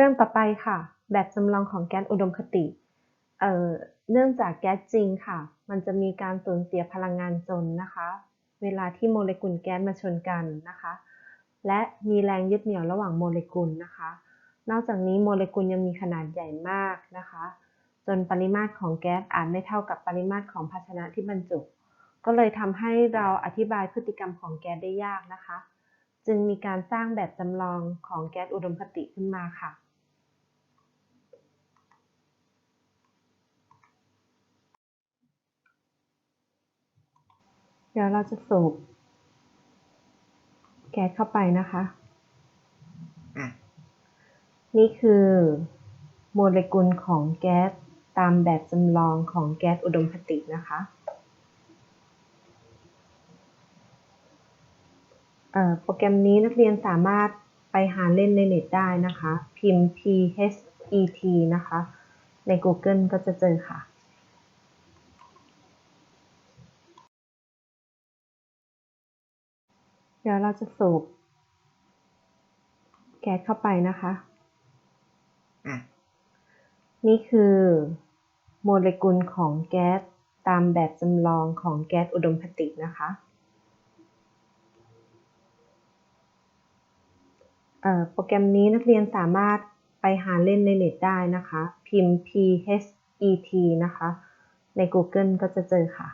เรื่องต่อไปค่ะ แบบจำลองของแก๊สอุดมคติ เอ่อ เนื่องจากแก๊สจริงค่ะ มันจะมีการสูญเสียพลังงานจนนะคะ เวลาที่โมเลกุลแก๊สมาชนกันนะคะ และมีแรงยึดเหนี่ยวระหว่างโมเลกุลนะคะ นอกจากนี้โมเลกุลยังมีขนาดใหญ่มากนะคะ จนปริมาตรของแก๊สอาจไม่เท่ากับปริมาตรของภาชนะที่บรรจุ ก็เลยทำให้เราอธิบายพฤติกรรมของแก๊สได้ยากนะคะ จึงมีการสร้างแบบจำลองของแก๊สอุดมคติขึ้นมาค่ะ ดี๋ยวเราจะสูบแก๊สเข้าไปนะคะอะนี่คือโมเลกุลของแก๊สตามแบบจำลองของแก๊สอุดมคตินะคะเอ่อโปรแกรมนี้นักเรียนสามารถไปหาเล่นในเน็ตได้นะคะ พิมพ์ PHET นะคะ ใน Google ก็จะเจอค่ะ เดี๋ยวเราจะสูบแก๊สเข้าไปนะคะอะนี่คือโมเลกุลของแก๊สตามแบบจำลองของแก๊สอุดมคตินะคะเอ่อโปรแกรมนี้นักเรียนสามารถไปหาเล่นในเน็ตได้นะคะ พิมพ์ PHET นะคะ ใน Google ก็จะเจอค่ะ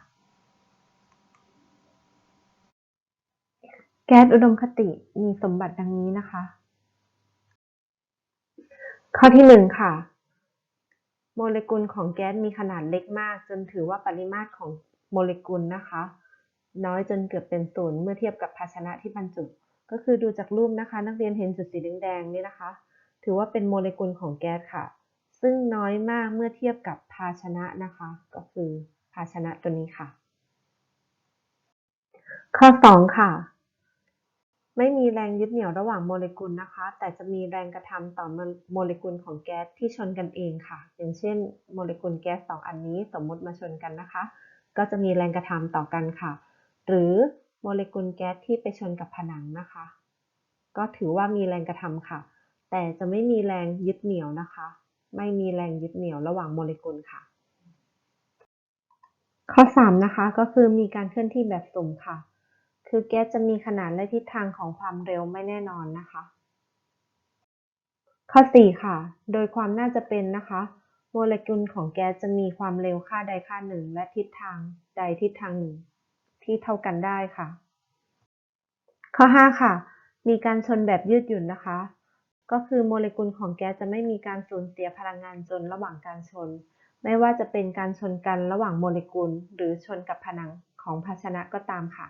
แก๊สอุดมคติมีสมบัติดังนี้นะคะ ข้อที่หนึ่งค่ะ โมเลกุลของแก๊สมีขนาดเล็กมาก จนถือว่าปริมาตรของโมเลกุลนะคะ น้อยจนเกือบเป็นศูนย์เมื่อเทียบกับภาชนะที่บรรจุ ก็คือดูจากรูปนะคะ นักเรียนเห็นจุดสีแดงๆนี่นะคะ ถือว่าเป็นโมเลกุลของแก๊สค่ะ ซึ่งน้อยมากเมื่อเทียบกับภาชนะนะคะ ก็คือภาชนะตัวนี้ค่ะ ข้อสองค่ะ ไม่มีแรงยึดเหนี่ยวระหว่างโมเลกุลนะคะ แต่จะมีแรงกระทำต่อโมเลกุลของแก๊สที่ชนกันเองค่ะ อย่างเช่น โมเลกุลแก๊สสองอันนี้สมมุติมาชนกันนะคะ ก็จะมีแรงกระทำต่อกันค่ะ หรือโมเลกุลแก๊สที่ไปชนกับผนังนะคะ ก็ถือว่ามีแรงกระทำค่ะ แต่จะไม่มีแรงยึดเหนี่ยวนะคะ ไม่มีแรงยึดเหนี่ยวระหว่างโมเลกุลค่ะ ข้อ3นะคะก็คือมีการเคลื่อนที่แบบสุ่มค่ะ คือแก๊สจะมีขนาดและทิศทางของความเร็วไม่แน่นอนนะคะ ข้อ 4 ค่ะ โดยความน่าจะเป็นนะคะ โมเลกุลของแก๊สจะมีความเร็วค่าใดค่าหนึ่ง และทิศทางใดทิศทางหนึ่ง ที่เท่ากันได้ค่ะ ข้อ 5 ค่ะ มีการชนแบบยืดหยุ่นนะคะ ก็คือโมเลกุลของแก๊สจะไม่มีการสูญเสียพลังงานจนระหว่างการชน ไม่ว่าจะเป็นการชนกันระหว่างโมเลกุล หรือชนกับผนังของภาชนะก็ตามค่ะ